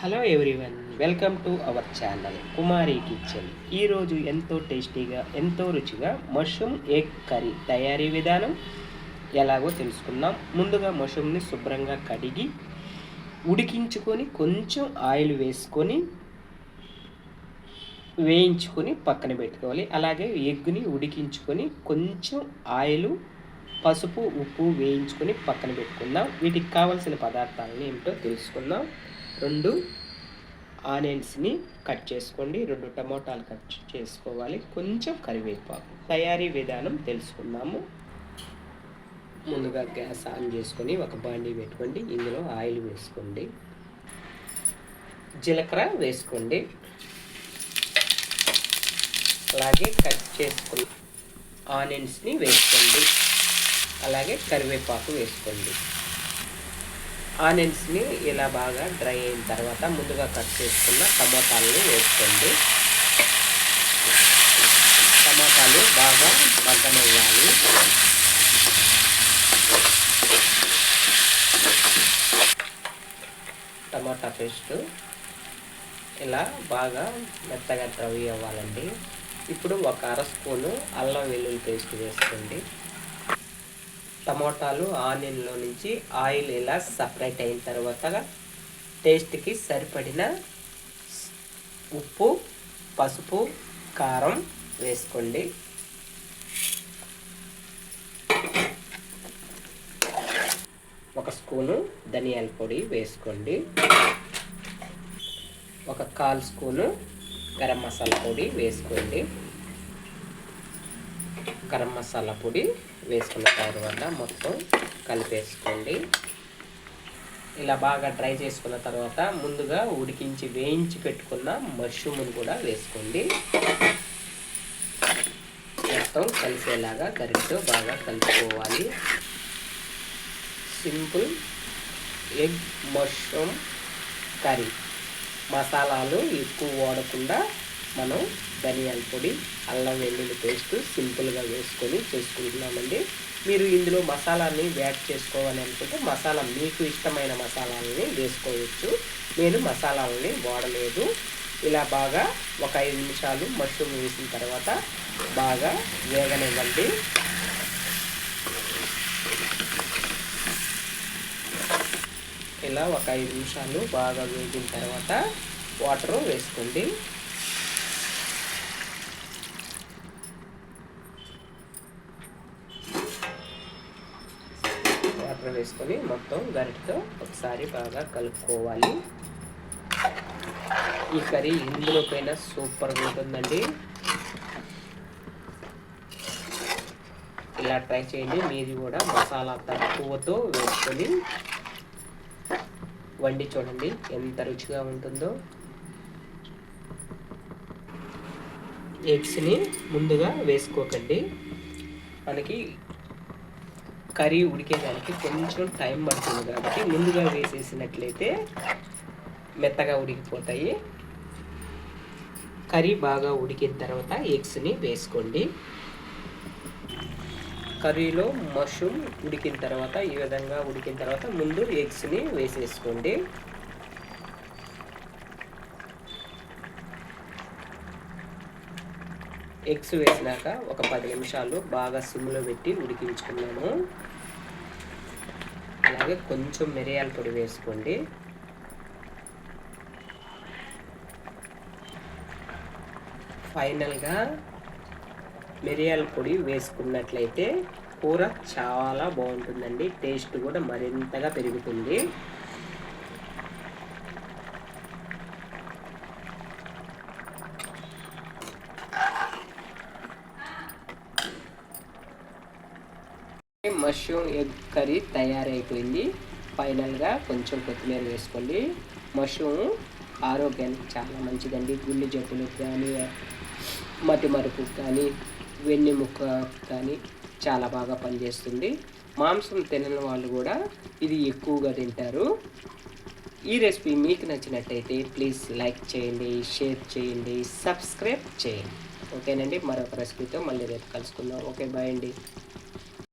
Hello everyone welcome to our channel Kumari kitchen. ఈరోజు ఎంతో టేస్టీగా ఎంతో రుచిగా మష్రూమ్ ఎగ్ కర్రీ తయారీ విధానం ఎలాగో తెలుసుకుందాం. ముందుగా మష్రూమ్ని శుభ్రంగా కడిగి ఉడికించుకొని కొంచెం ఆయిల్ వేసుకొని వేయించుకొని పక్కన పెట్టుకోవాలి. అలాగే ఎగ్ని ఉడికించుకొని కొంచెం ఆయిల్ పసుపు ఉప్పు వేయించుకొని పక్కన పెట్టుకుందాం. వీటికి కావలసిన పదార్థాలను ఏమిటో తెలుసుకుందాం. రెండు ఆనియన్స్ని కట్ చేసుకోండి. రెండు టమోటాలు కట్ చేసుకోవాలి. కొంచెం కరివేపాకు తయారీ విధానం తెలుసుకుందాము. ముందుగా గ్యాస్ ఆన్ చేసుకొని ఒక బాండీ పెట్టుకోండి. ఇందులో ఆయిల్ వేసుకోండి. జీలకర్ర వేసుకోండి. అలాగే కట్ చేసుకుని ఆనియన్స్ని వేసుకోండి. అలాగే కరివేపాకు వేసుకోండి. ఆనియన్స్ని ఇలా బాగా డ్రై అయిన తర్వాత ముందుగా కట్ చేసుకున్న టమాటాలని వేసుకోండి. టమాటాలు బాగా మగ్గనివ్వాలి. టమాటా పేస్ట్ ఇలా బాగా మెత్తగా డ్రై అవ్వాలండి. ఇప్పుడు ఒక అర స్పూను అల్లం వెల్లుల్లి పేస్ట్ వేసుకోండి. టమోటాలు ఆనియన్లో నుంచి ఆయిల్ ఇలా సపరేట్ అయిన తర్వాత టేస్ట్కి సరిపడిన ఉప్పు పసుపు కారం వేసుకోండి. ఒక స్పూను ధనియాల పొడి వేసుకోండి. ఒక కాల్ స్పూను గరం మసాలా పొడి వేసుకోండి. గరం మసాలా పొడి వేసుకున్న తర్వాత మొత్తం కలిపేసుకోండి. ఇలా బాగా డ్రై చేసుకున్న తర్వాత ముందుగా ఉడికించి వేయించి పెట్టుకున్న మష్రూమ్ని కూడా వేసుకోండి. మొత్తం కలిసేలాగా గరిటతో బాగా కలుపుకోవాలి. Simple egg mushroom curry. మసాలాలు ఎక్కువ వాడకుండా మనం ధనియాల పొడి అల్లం వెల్లుల్లి పేస్ట్ సింపుల్గా వేసుకొని చేసుకుంటున్నామండి. మీరు ఇందులో మసాలాని యాడ్ చేసుకోవాలి అనుకుంటే మసాలా మీకు ఇష్టమైన మసాలాలని వేసుకోవచ్చు. నేను మసాలాలని వాడలేదు. ఇలా బాగా ఒక ఐదు నిమిషాలు మష్రూమ్ వేసిన తర్వాత బాగా వేగనివ్వండి. ఇలా ఒక ఐదు నిమిషాలు బాగా వేగిన తర్వాత వాటర్ వేసుకోండి. వాటర్ వేసుకొని మొత్తం గరిటతో ఒకసారి బాగా కలుపుకోవాలి. ఈ కర్రీ ఇందులో పైన సూపర్గా ఉంటుందండి. ఇలా ట్రై చేయండి. మీది కూడా మసాలా తక్కువతో వేసుకొని వండి చూడండి ఎంత రుచిగా ఉంటుందో. ఎగ్స్ని ముందుగా వేసుకోకండి. మనకి కర్రీ ఉడికేదానికి కొంచెం టైం పడుతుంది కాబట్టి ముందుగా వేసేసినట్లయితే మెత్తగా ఉడికిపోతాయి. కర్రీ బాగా ఉడికిన తర్వాత ఎగ్స్ని వేసుకోండి. కర్రీలో మష్రూమ్ ఉడికిన తర్వాత ఈ విధంగా ఉడికిన తర్వాత ముందు ఎగ్స్ని వేసేసుకోండి. ఎగ్స్ వేసినాక ఒక పది నిమిషాలు బాగా సిమ్లో పెట్టి ఉడికించుకున్నాము అలాగే కొంచెం మిరియాల పొడి వేసుకోండి. ఫైనల్గా మిరియాల పొడి వేసుకున్నట్లయితే కూర చాలా బాగుంటుందండి. టేస్ట్ కూడా మరింతగా పెరుగుతుంది. మష్రూమ్ ఎగ్ కర్రీ తయారైపోయింది. ఫైనల్గా కొంచెం కొత్తిమీర వేసుకోండి. మష్రూమ్ ఆరోగ్యానికి చాలా మంచిదండి. గుండె జబ్బులకు కానీ మతి మరుపు కానీ వెన్నెముక కానీ చాలా బాగా పనిచేస్తుంది. మాంసం తినని వాళ్ళు కూడా ఇది ఎక్కువగా తింటారు. ఈ రెసిపీ మీకు నచ్చినట్టయితే ప్లీజ్ లైక్ చేయండి షేర్ చేయండి సబ్స్క్రైబ్ చేయండి. ఓకేనండి మరొక రెసిపీతో మళ్ళీ రేపు కలుసుకుందాం. ఓకే బాయ్ అండి.